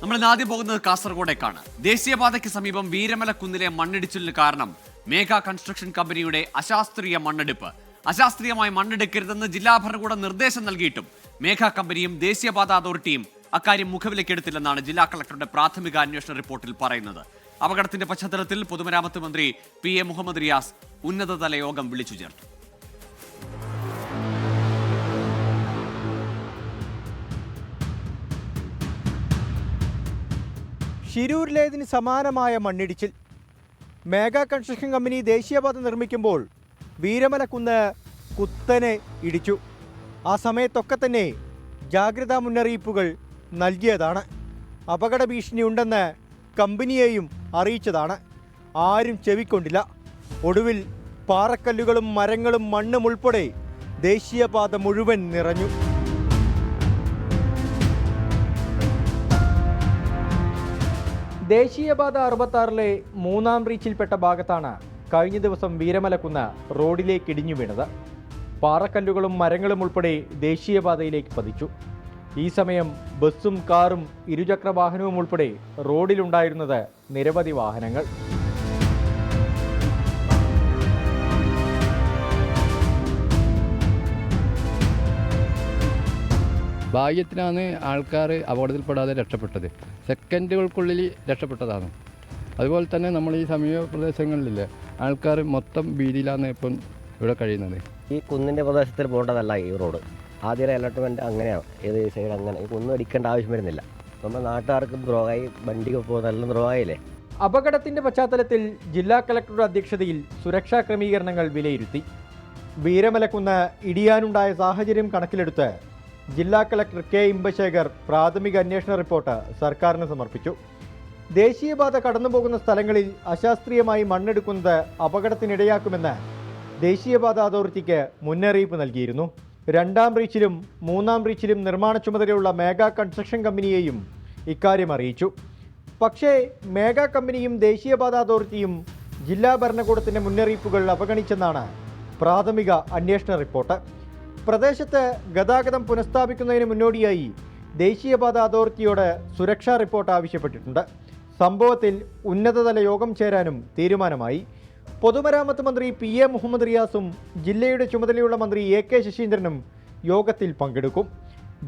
നമ്മൾ ഇന്ന് ആദ്യം പോകുന്നത് കാസർഗോഡേക്കാണ്. ദേശീയപാതയ്ക്ക് സമീപം വീരമല കുന്നിലെ മണ്ണിടിച്ചിലിന് കാരണം മേഘ കൺസ്ട്രക്ഷൻ കമ്പനിയുടെ അശാസ്ത്രീയ മണ്ണെടുപ്പ്. അശാസ്ത്രീയമായി മണ്ണെടുക്കരുതെന്ന് ജില്ലാ ഭരണകൂടം നിർദ്ദേശം നൽകിയിട്ടും മേഘ കമ്പനിയും ദേശീയപാത അതോറിറ്റിയും അക്കാര്യം മുഖവിലക്കെടുത്തില്ലെന്നാണ് ജില്ലാ കളക്ടറുടെ പ്രാഥമിക അന്വേഷണ റിപ്പോർട്ടിൽ പറയുന്നത്. അപകടത്തിന്റെ പശ്ചാത്തലത്തിൽ പൊതുമരാമത്ത് മന്ത്രി പി എ മുഹമ്മദ് റിയാസ് ഉന്നതതല യോഗം വിളിച്ചു ചേർത്തു. ഷിരൂരിലേതിന് സമാനമായ മണ്ണിടിച്ചിൽ. മേഘ കൺസ്ട്രക്ഷൻ കമ്പനി ദേശീയപാത നിർമ്മിക്കുമ്പോൾ വീരമലക്കുന്ന് കുത്തനെ ഇടിച്ചു. ആ സമയത്തൊക്കെ തന്നെ ജാഗ്രതാ മുന്നറിയിപ്പുകൾ നൽകിയതാണ്. അപകട ഭീഷണിയുണ്ടെന്ന് കമ്പനിയെയും അറിയിച്ചതാണ്. ആരും ചെവിക്കൊണ്ടില്ല. ഒടുവിൽ പാറക്കല്ലുകളും മരങ്ങളും മണ്ണും ഉൾപ്പെടെ ദേശീയപാത മുഴുവൻ നിറഞ്ഞു. ദേശീയപാത അറുപത്താറിലെ മൂന്നാം റീച്ചിൽപ്പെട്ട ഭാഗത്താണ് കഴിഞ്ഞ ദിവസം വീരമലക്കുന്ന് റോഡിലേക്ക് ഇടിഞ്ഞു വീണത്. പാറക്കല്ലുകളും മരങ്ങളും ഉൾപ്പെടെ ദേശീയപാതയിലേക്ക് പതിച്ചു. ഈ സമയം ബസ്സും കാറും ഇരുചക്ര വാഹനവും ഉൾപ്പെടെ റോഡിലുണ്ടായിരുന്നത് നിരവധി വാഹനങ്ങൾ. ഭാഗ്യത്തിനാണ് ആൾക്കാർ അപകടത്തിൽപ്പെടാതെ രക്ഷപ്പെട്ടത്. സെക്കൻഡുകൾക്കുള്ളിൽ രക്ഷപ്പെട്ടതാണ്. അതുപോലെ തന്നെ നമ്മൾ ഈ സമീപ പ്രദേശങ്ങളിൽ ആൾക്കാർ മൊത്തം ഭീതിയിലാണ് ഇപ്പം ഇവിടെ കഴിയുന്നത്. ഈ കുന്നിന്റെ പ്രദേശത്തിൽ പോകേണ്ടതല്ല ഈ റോഡ്. ആദ്യം അലോട്ട്മെന്റ് അങ്ങനെയാണ് ഏത് സൈഡ് അങ്ങനെ. ഈ കുന്ന് അടിക്കേണ്ട ആവശ്യം വരുന്നില്ല. നമ്മുടെ നാട്ടുകാർക്ക് ദ്രോഹമായി വണ്ടിക്ക് പോകുന്നതെല്ലാം ദ്രോഹമായില്ലേ അപകടത്തിന്റെ പശ്ചാത്തലത്തിൽ ജില്ലാ കളക്ടറുടെ അധ്യക്ഷതയിൽ സുരക്ഷാ ക്രമീകരണങ്ങൾ വിലയിരുത്തി. വീരമലക്കുന്ന് ഇടിയാനുണ്ടായ സാഹചര്യം കണക്കിലെടുത്ത് ജില്ലാ കളക്ടർ കെ ഇമ്പശേഖർ പ്രാഥമിക അന്വേഷണ റിപ്പോർട്ട് സർക്കാരിന് സമർപ്പിച്ചു. ദേശീയപാത കടന്നുപോകുന്ന സ്ഥലങ്ങളിൽ അശാസ്ത്രീയമായി മണ്ണെടുക്കുന്നത് അപകടത്തിനിടയാക്കുമെന്ന് ദേശീയപാത അതോറിറ്റിക്ക് മുന്നറിയിപ്പ് നൽകിയിരുന്നു. രണ്ടാം റീച്ചിലും മൂന്നാം റീച്ചിലും നിർമ്മാണ ചുമതലയുള്ള മേഗാ കൺസ്ട്രക്ഷൻ കമ്പനിയെയും ഇക്കാര്യം അറിയിച്ചു. പക്ഷേ മേഗാ കമ്പനിയും ദേശീയപാത അതോറിറ്റിയും ജില്ലാ ഭരണകൂടത്തിന്റെ മുന്നറിയിപ്പുകൾ അവഗണിച്ചെന്നാണ് പ്രാഥമിക അന്വേഷണ റിപ്പോർട്ട്. പ്രദേശത്ത് ഗതാഗതം പുനഃസ്ഥാപിക്കുന്നതിന് മുന്നോടിയായി ദേശീയപാത അതോറിറ്റിയോട് സുരക്ഷാ റിപ്പോർട്ട് ആവശ്യപ്പെട്ടിട്ടുണ്ട്. സംഭവത്തിൽ ഉന്നതതല യോഗം ചേരാനും തീരുമാനമായി. പൊതുമരാമത്ത് മന്ത്രി പി എ മുഹമ്മദ് റിയാസും ജില്ലയുടെ ചുമതലയുള്ള മന്ത്രി എ കെ ശശീന്ദ്രനും യോഗത്തിൽ പങ്കെടുക്കും.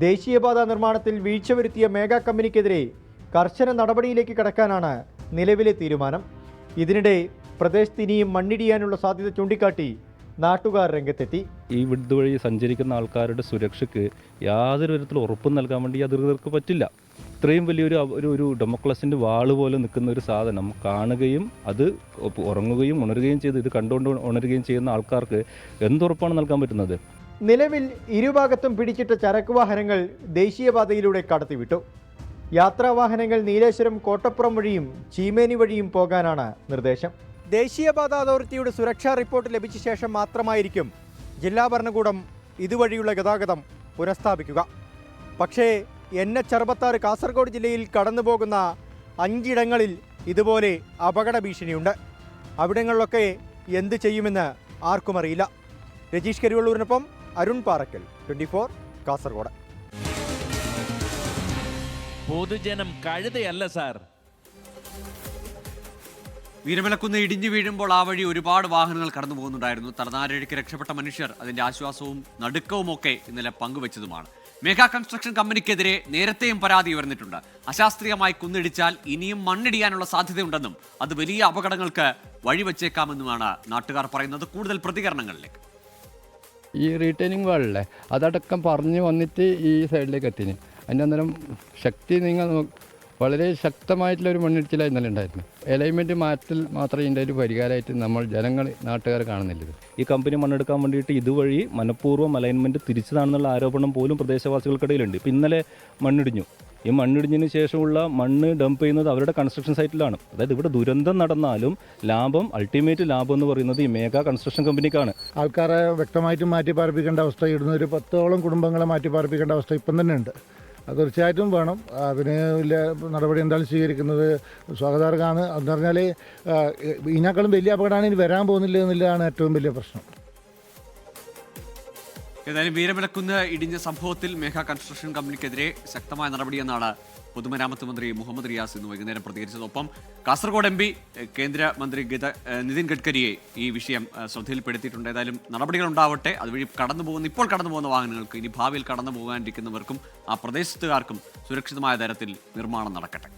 ദേശീയപാത നിർമ്മാണത്തിൽ വീഴ്ച വരുത്തിയ മേഘാ കമ്പനിക്കെതിരെ കർശന നടപടിയിലേക്ക് കടക്കാനാണ് നിലവിലെ തീരുമാനം. ഇതിനിടെ പ്രദേശത്ത് ഇനിയും മണ്ണിടിയാനുള്ള സാധ്യത ചൂണ്ടിക്കാട്ടി നാട്ടുകാർ രംഗത്തെത്തി. ഈ വിടുത് വഴി സഞ്ചരിക്കുന്ന ആൾക്കാരുടെ സുരക്ഷയ്ക്ക് യാതൊരു വിധത്തിലും ഉറപ്പും നൽകാൻ വേണ്ടി അധികൃതർക്ക് പറ്റില്ല. ഇത്രയും വലിയൊരു ഒരു ഒരു ഡെമോക്രസിന്റെ വാൾ പോലെ നിൽക്കുന്ന ഒരു സാധനം കാണുകയും അത് ഉറങ്ങുകയും ഉണരുകയും ചെയ്ത് ഇത് കണ്ടുകൊണ്ട് ഉണരുകയും ചെയ്യുന്ന ആൾക്കാർക്ക് എന്തുറപ്പാണ് നൽകാൻ പറ്റുന്നത്? നിലവിൽ ഇരുഭാഗത്തും പിടിച്ചിട്ട ചരക്ക് വാഹനങ്ങൾ ദേശീയപാതയിലൂടെ കടത്തിവിട്ടു. യാത്രാവാഹനങ്ങൾ നീലേശ്വരം കോട്ടപ്പുറം വഴിയും ചീമേനി വഴിയും പോകാനാണ് നിർദ്ദേശം. ദേശീയപാത അതോറിറ്റിയുടെ സുരക്ഷാ റിപ്പോർട്ട് ലഭിച്ച ശേഷം മാത്രമായിരിക്കും ജില്ലാ ഭരണകൂടം ഇതുവഴിയുള്ള ഗതാഗതം പുനഃസ്ഥാപിക്കുക. പക്ഷേ എൻ എച്ച് അറുപത്താറ് കാസർഗോഡ് ജില്ലയിൽ കടന്നു പോകുന്ന അഞ്ചിടങ്ങളിൽ ഇതുപോലെ അപകട ഭീഷണിയുണ്ട്. അവിടങ്ങളിലൊക്കെ എന്ത് ചെയ്യുമെന്ന് ആർക്കും അറിയില്ല. രജീഷ് കരിവള്ളൂരിനൊപ്പം അരുൺ പാറക്കൽ ട്വന്റി ഫോർ കാസർഗോഡ്. പൊതുജനം കഴുതയല്ല സാർ. വീരമലക്കുന്ന് ഇടിഞ്ഞു വീഴുമ്പോൾ ആ വഴി ഒരുപാട് വാഹനങ്ങൾ കടന്നു പോകുന്നുണ്ടായിരുന്നു. തലനാരഴിക്ക് രക്ഷപ്പെട്ട മനുഷ്യർ അതിന്റെ ആശ്വാസവും നടുക്കവും ഒക്കെ ഇന്നലെ പങ്കുവച്ചതുമാണ്. മെഗാ കൺസ്ട്രക്ഷൻ കമ്പനിക്കെതിരെ നേരത്തെയും പരാതി ഉയർന്നിട്ടുണ്ട്. അശാസ്ത്രീയമായി കുന്നിടിച്ചാൽ ഇനിയും മണ്ണിടിയാനുള്ള സാധ്യതയുണ്ടെന്നും അത് വലിയ അപകടങ്ങൾക്ക് വഴിവെച്ചേക്കാമെന്നുമാണ് നാട്ടുകാർ പറയുന്നത്. കൂടുതൽ പ്രതികരണങ്ങളിലേക്ക്. ഈ റീറ്റെയിനിങ് വാളില്ലേ അതടക്കം പറഞ്ഞു വന്നിട്ട് ഈ സൈഡിലേക്ക് എത്തിന്. അതിന്റെ അന്നേരം ശക്തി നിങ്ങൾ വളരെ ശക്തമായിട്ടുള്ള ഒരു മണ്ണിടിച്ചിലാണ് ഇന്നലെ ഉണ്ടായിരുന്നു. എലൈൻമെന്റ് മാറ്റൽ മാത്രമേ ഇതിന്റെ ഒരു പരിഹാരമായിട്ട് നമ്മൾ ജനങ്ങൾ നാട്ടുകാർ കാണുന്നില്ല ഈ കമ്പനി മണ്ണെടുക്കാൻ വേണ്ടിയിട്ട് ഇതുവഴി മനഃപൂർവം അലൈൻമെന്റ് തിരിച്ചതാണെന്നുള്ള ആരോപണം പോലും പ്രദേശവാസികൾക്കിടയിലുണ്ട്. ഇപ്പം ഇന്നലെ മണ്ണിടിഞ്ഞു. ഈ മണ്ണിടിഞ്ഞതിന് ശേഷമുള്ള മണ്ണ് ഡംപ് ചെയ്യുന്നത് അവരുടെ കൺസ്ട്രക്ഷൻ സൈറ്റിലാണ് അതായത് ഇവിടെ ദുരന്തം നടന്നാലും ലാഭം അൾട്ടിമേറ്റ് ലാഭം എന്ന് പറയുന്നത് ഈ മേഘ കൺസ്ട്രക്ഷൻ കമ്പനിക്കാണ് ആൾക്കാരെ വ്യക്തമായിട്ട് മാറ്റി പാർപ്പിക്കേണ്ട അവസ്ഥ. ഇടുന്ന ഒരു പത്തോളം കുടുംബങ്ങളെ മാറ്റി പാർപ്പിക്കേണ്ട അവസ്ഥ ഇപ്പം തന്നെ ഉണ്ട്. തീർച്ചയായിട്ടും വേണം. അതിന് വലിയ നടപടി എന്താണ് സ്വീകരിക്കുന്നത് സ്വാഗതാർഹമാണ്. എന്ന് പറഞ്ഞാൽ ഇതിനേക്കാളും വലിയ അപകടമാണ് ഇനി വരാൻ പോകുന്നില്ല എന്നുള്ളതാണ് ഏറ്റവും വലിയ പ്രശ്നം. ഏതായാലും വീരമിളക്കുന്ന് ഇടിഞ്ഞ സംഭവത്തിൽ മേഘ കൺസ്ട്രക്ഷൻ കമ്പനിക്കെതിരെ ശക്തമായ നടപടിയെന്നാണ് പൊതുമരാമത്ത് മന്ത്രി മുഹമ്മദ് റിയാസ് ഇന്ന് വൈകുന്നേരം പ്രതികരിച്ചതൊപ്പം കാസർഗോഡ് എം പി കേന്ദ്രമന്ത്രി ഗത നിതിൻ ഗഡ്കരിയെ ഈ വിഷയം ശ്രദ്ധയിൽപ്പെടുത്തിയിട്ടുണ്ട്. ഏതായാലും നടപടികൾ ഉണ്ടാവട്ടെ. അതുവഴി കടന്നു പോകുന്ന ഇപ്പോൾ കടന്നു പോകുന്ന വാഹനങ്ങൾക്ക് ഇനി ഭാവിയിൽ കടന്നു പോകാനിരിക്കുന്നവർക്കും ആ പ്രദേശത്തുകാർക്കും സുരക്ഷിതമായ തരത്തിൽ നിർമ്മാണം നടക്കട്ടെ.